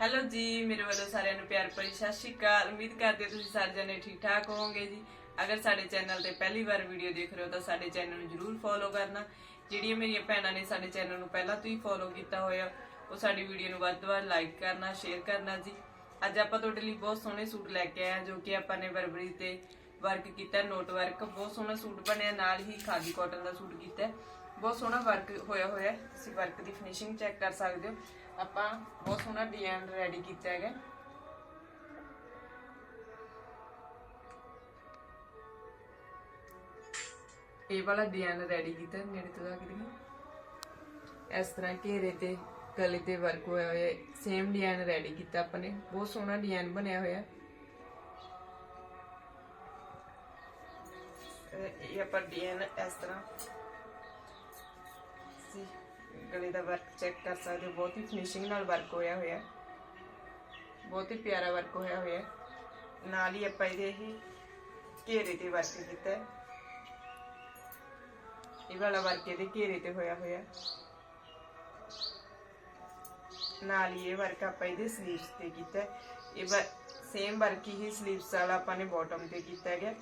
Hello ਜੀ, ਮੇਰੇ ਵੱਲੋਂ ਸਾਰਿਆਂ ਨੂੰ ਪਿਆਰ ਭਰੀ ਸਤਿ ਸ਼੍ਰੀ ਅਕਾਲ। ਉਮੀਦ ਕਰਦੇ ਹਾਂ ਤੁਸੀਂ ਸਾਰੇ ਜਣੇ ਠੀਕ ਠਾਕ ਹੋਵੋਗੇ ਜੀ। ਅਗਰ ਸਾਡੇ ਚੈਨਲ ਤੇ ਪਹਿਲੀ ਵਾਰ ਵੀਡੀਓ ਦੇਖ ਰਹੇ ਹੋ ਤਾਂ ਸਾਡੇ ਚੈਨਲ ਨੂੰ ਜਰੂਰ ਫੋਲੋ ਕਰਨਾ। ਜਿਹੜੀਆਂ ਮੇਰੀਆਂ ਭੈਣਾਂ ਨੇ ਸਾਡੇ ਚੈਨਲ ਨੂੰ ਪਹਿਲਾਂ ਤੋਂ ਹੀ ਫੋਲੋ ਕੀਤਾ ਹੋਇਆ, ਉਹ ਸਾਡੀ ਵੀਡੀਓ ਨੂੰ ਵੱਧ ਤੋਂ ਵੱਧ ਲਾਈਕ ਕਰਨਾ ਸ਼ੇਅਰ ਕਰਨਾ ਜੀ। ਅੱਜ ਆਪਾਂ ਤੁਹਾਡੇ ਲਈ ਬਹੁਤ ਸੋਹਣੇ ਸੂਟ ਲੈ ਕੇ ਆਏ ਹਾਂ, ਜੋ ਕਿ ਆਪਾਂ ਨੇ ਬਰਬਰੀ ਤੇ ਵਰਕ ਕੀਤਾ ਨੋਟ ਵਰਕ ਬਹੁਤ ਸੋਹਣਾ ਸੂਟ ਬਣਿਆ, ਨਾਲ ਹੀ ਖਾਦੀ ਕਾਟਨ ਦਾ ਸੂਟ ਕੀਤਾ। ਬਹੁਤ ਸੋਹਣਾ ਵਰਕ ਹੋਇਆ ਹੋਇਆ ਤੁਸੀਂ ਵਰਕ ਦੀ ਫਿਨਿਸ਼ਿੰਗ ਚੈੱਕ ਕਰ ਸਕਦੇ ਹੋ। ਆਪਾਂ ਬਹੁਤ ਸੋਹਣਾ ਡਿਜ਼ਾਈਨ ਰੈਡੀ ਕੀਤਾ ਹੈਗਾ। ਇਹ ਵਾਲਾ ਡਿਜ਼ਾਈਨ ਰੈਡੀ ਕੀਤਾ ਹੈ, ਤੋਂ ਆ ਕੇ ਇਸ ਤਰ੍ਹਾਂ ਘੇਰੇ ਤੇ ਗਲੇ ਤੇ ਵਰਕ ਹੋਇਆ ਹੋਇਆ ਸੇਮ ਡਿਜ਼ਾਈਨ ਰੈਡੀ ਕੀਤਾ ਆਪਾਂ ਨੇ। ਬਹੁਤ ਸੋਹਣਾ ਡਿਜ਼ਾਈਨ ਬਣਿਆ ਹੋਇਆ। ਇਹ ਆਪਾਂ ਡਿਜ਼ਾਈਨ ਇਸ ਤਰ੍ਹਾਂ। ਤੁਸੀਂ ਗਲੇ ਦਾ ਵਰਕ ਚੈੱਕ ਕਰ ਸਕਦੇ ਹੋ। ਬਹੁਤ ਹੀ ਫਿਨਿਸ਼ਿੰਗ ਨਾਲ ਵਰਕ ਹੋਇਆ ਹੋਇਆ। ਬਹੁਤ ਹੀ ਪਿਆਰਾ ਵਰਕ ਹੋਇਆ ਹੋਇਆ। ਨਾਲ ਹੀ ਆਪਾਂ ਇਹਦੇ ਹੀ ਘੇਰੇ ਤੇ ਵਰਕ ਕੀਤਾ ਹੈ। ਇਹ ਵਾਲਾ ਵਰਕ ਇਹਦੇ ਘੇਰੇ ਤੇ ਹੋਇਆ ਹੋਇਆ। ਨਾਲ ਹੀ ਇਹ ਵਰਕ ਆਪਾਂ ਇਹਦੇ ਸਲੀਵਸ ਤੇ ਕੀਤਾ ਹੈ। ਇਹ ਸੇਮ ਵਰਕ ਹੀ ਸਲੀਵਸ ਵਾਲਾ ਆਪਾਂ ਨੇ ਬਾਟਮ ਤੇ ਕੀਤਾ ਗਿਆ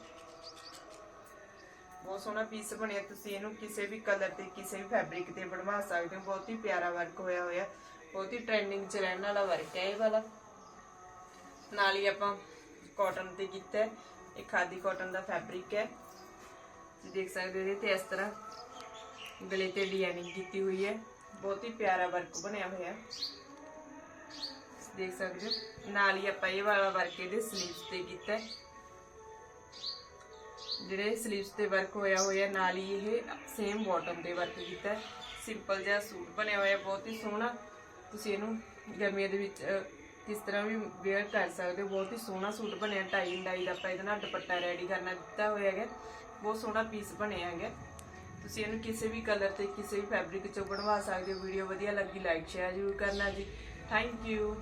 ਬਹੁਤ ਸੋਹਣਾ ਪੀਸ ਬਣਿਆ। ਤੁਸੀਂ ਇਹਨੂੰ ਕਿਸੇ ਵੀ ਕਲਰ ਤੇ, ਕਿਸੇ ਵੀ ਫੈਬਰਿਕ ਤੇ ਬਣਵਾ ਸਕਦੇ ਹੋ। ਬਹੁਤ ਹੀ ਪਿਆਰਾ ਵਰਕ ਹੋਇਆ ਹੋਇਆ। ਬਹੁਤ ਹੀ ਟ੍ਰੈਂਡਿੰਗ 'ਚ ਰਹਿਣ ਵਾਲਾ ਵਰਕ ਹੈ ਇਹ ਵਾਲਾ। ਨਾਲ ਹੀ ਆਪਾਂ ਕਾਟਨ ਤੇ ਕੀਤਾ ਇਹ ਖਾਦੀ ਕਾਟਨ ਦਾ ਫੈਬਰਿਕ ਹੈ। ਤੁਸੀਂ ਦੇਖ ਸਕਦੇ ਹੋ ਇਹਦੇ ਤੇ ਇਸ ਤਰ੍ਹਾਂ ਗਲੇ ਤੇ ਡਿਜ਼ਾਈਨਿੰਗ ਕੀਤੀ ਹੋਈ ਹੈ। ਬਹੁਤ ਹੀ ਪਿਆਰਾ ਵਰਕ ਬਣਿਆ ਹੋਇਆ। ਦੇਖ ਸਕਦੇ ਹੋ। ਨਾਲ ਹੀ ਆਪਾਂ ਇਹ ਵਾਲਾ ਵਰਕ ਇਹਦੇ ਸਲੀਵਸ ਤੇ ਕੀਤਾ ਹੈ। ਜਿਹੜੇ ਸਲੀਵਸ ਤੇ ਵਰਕ ਹੋਇਆ ਹੋਇਆ, ਨਾਲ ਹੀ ਇਹ ਸੇਮ ਬਾਟਮ ਤੇ ਵਰਕ ਕੀਤਾ ਸਿੰਪਲ ਜਿਹਾ ਸੂਟ ਬਣਿਆ ਹੋਇਆ, ਬਹੁਤ ਹੀ ਸੋਹਣਾ। ਤੁਸੀਂ ਇਹਨੂੰ ਗਰਮੀਆਂ ਦੇ ਵਿੱਚ ਕਿਸ ਤਰ੍ਹਾਂ ਵੀ ਵੇਅਰ ਕਰ ਸਕਦੇ ਹੋ, ਬਹੁਤ ਹੀ ਸੋਹਣਾ ਸੂਟ ਬਣਿਆ ਟਾਈ ਡਾਈ ਦਾ ਆਪਾਂ ਇਹਦੇ ਨਾਲ ਦੁਪੱਟਾ ਰੈਡੀ ਕਰਨਾ ਦਿੱਤਾ ਹੋਇਆ ਹੈਗਾ। ਬਹੁਤ ਸੋਹਣਾ ਪੀਸ ਬਣਿਆ ਹੈਗਾ। ਤੁਸੀਂ ਇਹਨੂੰ ਕਿਸੇ ਵੀ ਕਲਰ ਤੇ, ਕਿਸੇ ਵੀ ਫੈਬਰਿਕ ਚੋਂ ਬਣਵਾ ਸਕਦੇ ਹੋ। ਵੀਡੀਓ ਵਧੀਆ ਲੱਗੀ ਲਾਈਕ ਸ਼ੇਅਰ ਜ਼ਰੂਰ ਕਰਨਾ ਜੀ। Thank you